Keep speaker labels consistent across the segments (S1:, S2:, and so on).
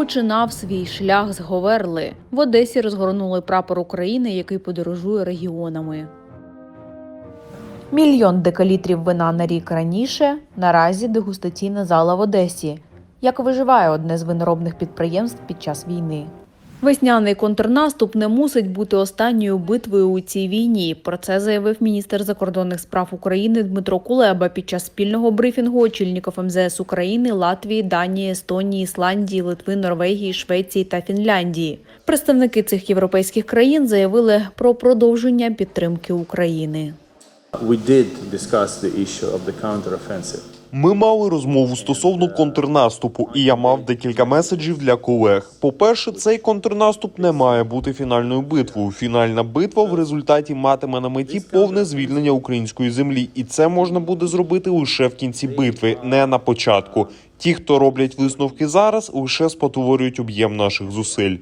S1: починав свій шлях з Говерли. В Одесі розгорнули прапор України, який подорожує регіонами. Мільйон декалітрів вина на рік раніше. Наразі дегустаційна зала в Одесі. Як виживає одне з виноробних підприємств під час війни? Весняний контрнаступ не мусить бути останньою битвою у цій війні. Про це заявив міністр закордонних справ України Дмитро Кулеба під час спільного брифінгу очільників МЗС України, Латвії, Данії, Естонії, Ісландії, Литви, Норвегії, Швеції та Фінляндії. Представники цих європейських країн заявили про продовження підтримки України.
S2: We did discuss the issue of the counteroffensive.
S3: Ми мали розмову стосовно контрнаступу, і я мав декілька меседжів для колег. По-перше, цей контрнаступ не має бути фінальною битвою. Фінальна битва в результаті матиме на меті повне звільнення української землі, і це можна буде зробити лише в кінці битви, не на початку. Ті, хто роблять висновки зараз, лише спотворюють об'єм наших зусиль.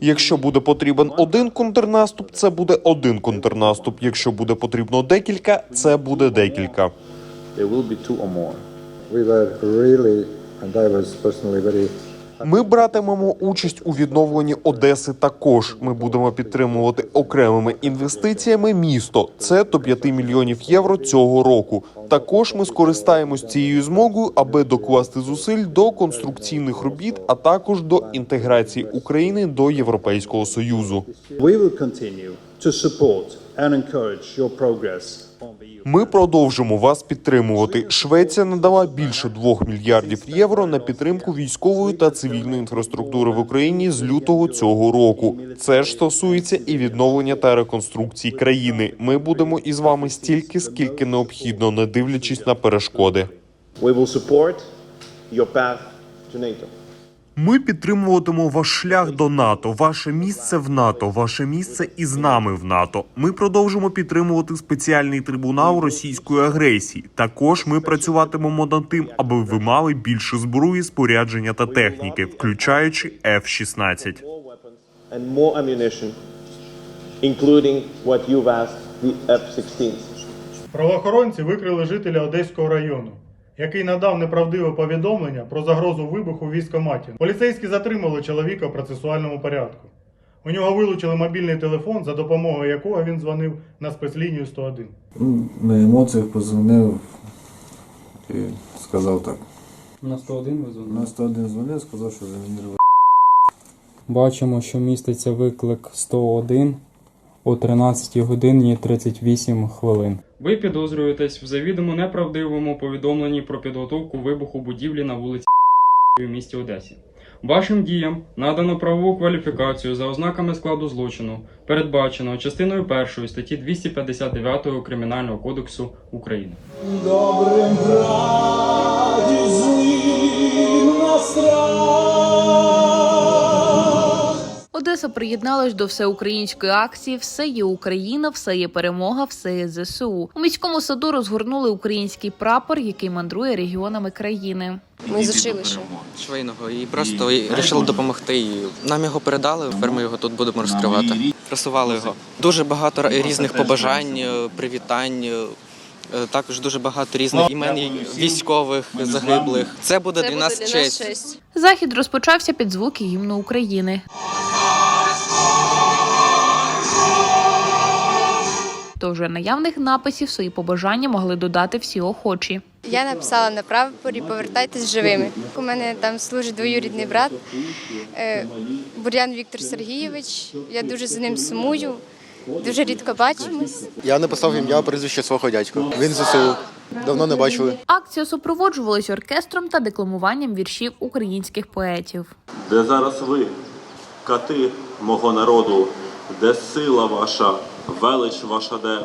S3: Якщо буде потрібен один контрнаступ, це буде один контрнаступ. Якщо буде потрібно декілька, це буде декілька.
S2: There will be two or more.
S4: We were really, and I was personally very
S3: Ми братимемо участь у відновленні Одеси. Також ми будемо підтримувати окремими інвестиціями місто. Це до 5 мільйонів євро цього року. Також ми скористаємось цією змогою, аби докласти зусиль до конструкційних робіт, а також до інтеграції України до Європейського союзу.
S2: We will continue to support and encourage your progress on the EU.
S3: Ми продовжимо вас підтримувати. Швеція надала більше 2 мільярдів євро на підтримку військової та цивільної інфраструктури в Україні з лютого цього року. Це ж стосується і відновлення та реконструкції країни. Ми будемо із вами стільки, скільки необхідно, не дивлячись на перешкоди.
S2: We will support your path to NATO.
S3: Ми підтримуватимемо ваш шлях до НАТО, ваше місце в НАТО, ваше місце із нами в НАТО. Ми продовжимо підтримувати спеціальний трибунал російської агресії. Також ми працюватимемо над тим, аби ви мали більше зброї, спорядження та техніки, включаючи F-16.
S2: More weapons and more ammunition, including what you've asked, the F-16s.
S5: Правоохоронці викрили жителя Одеського району, який надав неправдиве повідомлення про загрозу вибуху в військкоматі. Поліцейські затримали чоловіка в процесуальному порядку. У нього вилучили мобільний телефон, за допомогою якого він дзвонив на спецлінію 101.
S6: Ну, На емоціях позвонив і сказав так.
S7: На 101 ви дзвонили?
S6: На 101 дзвонив, сказав, що замінірував.
S7: Бачимо, що міститься виклик 101 о 13 годині 38 хвилин.
S8: Ви підозрюєтесь в завідомо неправдивому повідомленні про підготовку вибуху будівлі на вулиці в місті Одесі. Вашим діям надано правову кваліфікацію за ознаками складу злочину, передбаченого частиною 1 статті 259 Кримінального кодексу України.
S1: Одеса приєдналась до всеукраїнської акції Все є Україна, все є перемога, все є ЗСУ. У міському саду розгорнули український прапор, який мандрує регіонами країни.
S9: Ми з училища.
S10: швейного і просто вирішили допомогти. І нам його передали. Тепер ми його тут будемо розкривати. Просували його. Дуже багато ра- різних побажань, е, привітань. е, Також дуже багато різних імен військових загиблих. Це буде для нас честь.
S1: Захід розпочався під звуки гімну України. До вже наявних написів свої побажання могли додати всі охочі.
S9: Я написала на прапорі повертайтесь живими. У мене там служить двоюрідний брат е, Бурян Віктор Сергійович. Я дуже за ним сумую. Дуже рідко бачимось.
S11: Я написав ім'я прізвище свого дядька. Він ЗСУ. Давно не бачили.
S1: Акція супроводжувалась оркестром та декламуванням віршів українських поетів.
S12: Де зараз ви, кати мого народу, де сила ваша, велич ваша де,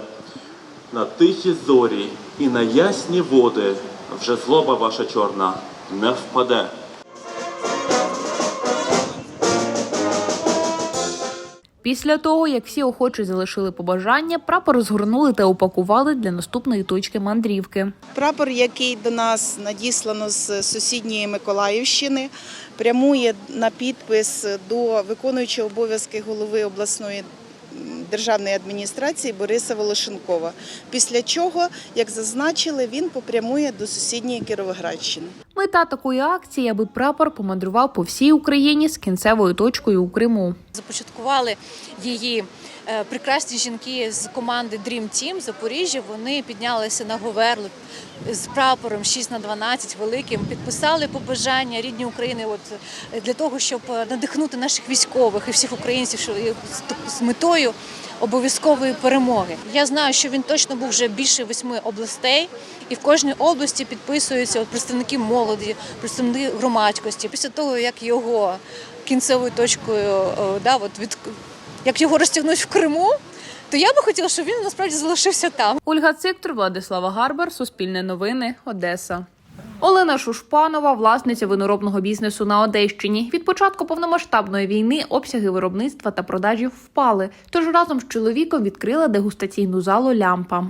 S12: на тихі зорі і на ясні води вже злоба ваша чорна не впаде.
S1: Після того, як всі охочі залишили побажання, прапор розгорнули та упакували для наступної точки мандрівки.
S13: Прапор, який до нас надіслано з сусідньої Миколаївщини, прямує на підпис до виконуючого обов'язки голови обласної державної адміністрації Бориса Волошенкова. Після чого, як зазначили, він попрямує до сусідньої Кіровоградщини.
S1: Мета такої акції, аби прапор помандрував по всій Україні з кінцевою точкою у Криму.
S14: Започаткували її прекрасні жінки з команди Dream Team Запоріжжя. Вони піднялися на Говерлу з прапором 6 на 12 великим, підписали побажання рідні України, от е, для того, щоб е, надихнути наших військових і всіх українців, що з- метою обов'язкової перемоги. Я знаю, що він точно був вже більше восьми областей, і в кожній області підписуються от представники молоді, представники громадськості. Після того, як його кінцевою точкою, да, от від як його розтягнуть в Криму, то я би хотіла, щоб він насправді залишився там.
S1: Ольга Циктор, Владислава Гарбар, Суспільне новини, Одеса. Олена Шушпанова, власниця виноробного бізнесу на Одещині. Від початку повномасштабної війни обсяги виробництва та продажів впали. Тож разом з чоловіком відкрила дегустаційну залу лямпа.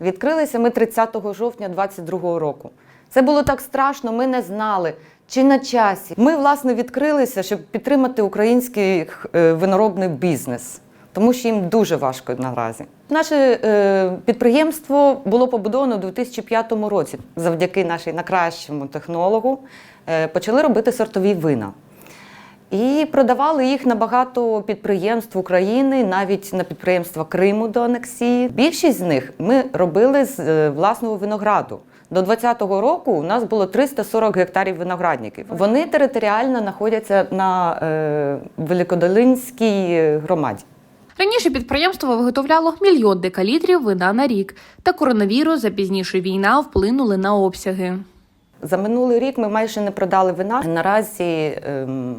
S15: Відкрилися ми 30 жовтня 22 року. Це було так страшно, ми не знали, чи на часі. Ми, власне, відкрилися, щоб підтримати український е, виноробний бізнес, тому що їм дуже важко наразі. Наше е, підприємство було побудовано у 2005 році завдяки нашій найкращому технологу. Е, почали робити сортові вина. І продавали їх на багато підприємств України, навіть на підприємства Криму до анексії. Більшість з них ми робили з е, власного винограду. До 2020 року у нас було 340 гектарів виноградників. Вони територіально знаходяться на е, Великодолинській е, громаді.
S1: Раніше підприємство виготовляло мільйон декалітрів вина на рік. Та коронавірус, а пізніше війна вплинули на обсяги.
S15: За минулий рік ми майже не продали вина. Наразі ем,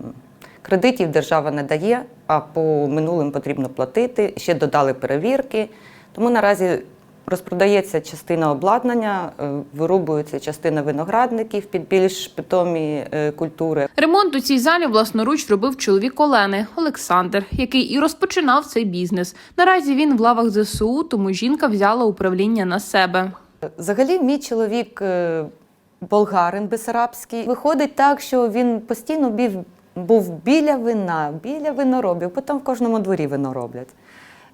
S15: кредитів держава не дає, а по минулим потрібно платити. Ще додали перевірки. Тому наразі розпродається частина обладнання, е, вирубується частина виноградників під більш питомі е, культури.
S1: Ремонт у цій залі власноруч робив чоловік Олени Олександр, який і розпочинав цей бізнес. Наразі він в лавах ЗСУ, тому жінка взяла управління на себе.
S15: Взагалі, мій чоловік е, болгарин бесарабський. Виходить так, що він постійно бів, був біля вина, біля виноробів, потім в кожному дворі вино роблять.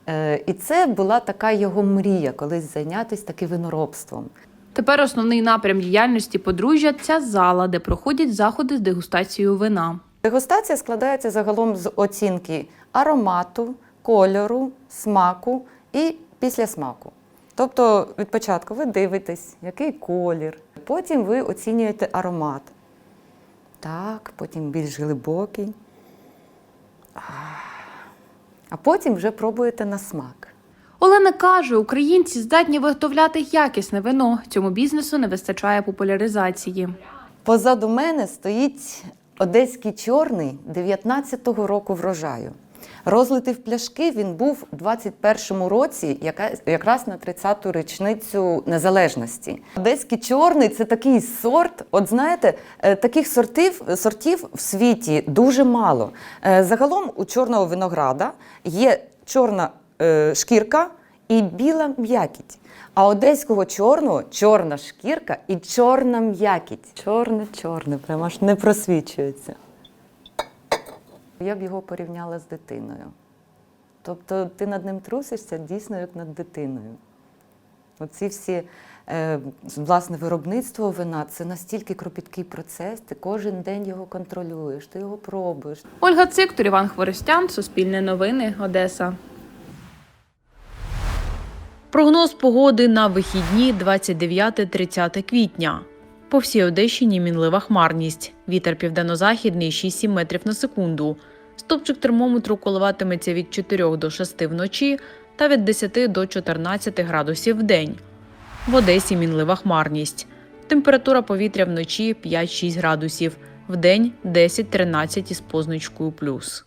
S15: Е, І це була така його мрія, колись зайнятися таки виноробством.
S1: Тепер основний напрям діяльності подружжя ця зала, де проходять заходи з дегустацією вина.
S15: Дегустація складається загалом з оцінки аромату, кольору, смаку і післясмаку. Тобто від початку ви дивитесь, який колір, потім ви оцінюєте аромат. Так, потім більш глибокий. А потім вже пробуєте на смак.
S1: Олена каже, українці здатні виготовляти якісне вино. Цьому бізнесу не вистачає популяризації.
S15: Позаду мене стоїть одеський чорний 19-го року врожаю. Розлитий в пляшки він був у 21-му році, яка- якраз на 30-ту річницю незалежності. Одеський чорний це такий сорт. От знаєте, е, таких сортів, сортів в світі дуже мало. Е, Загалом у чорного винограда є чорна е, шкірка і біла м'якіть. А одеського чорного чорна шкірка і чорна м'якіть. Чорне-чорне, прямо аж не просвічується. Я б його порівняла з дитиною. Тобто ти над ним трусишся дійсно як над дитиною. Оці всі е, власне виробництво вина це настільки кропіткий процес, ти кожен день його контролюєш, ти його пробуєш.
S1: Ольга Циктор, Іван Хворостян, Суспільне новини, Одеса. Прогноз погоди на вихідні 29-30 квітня. По всій Одещині мінлива хмарність. Вітер південно-західний 6-7 метрів на секунду. Стопчик термометру коливатиметься від 4 до 6 вночі та від 10 до 14 градусів в день. В Одесі мінлива хмарність. Температура повітря вночі 5-6 градусів, вдень 10-13 із позначкою плюс.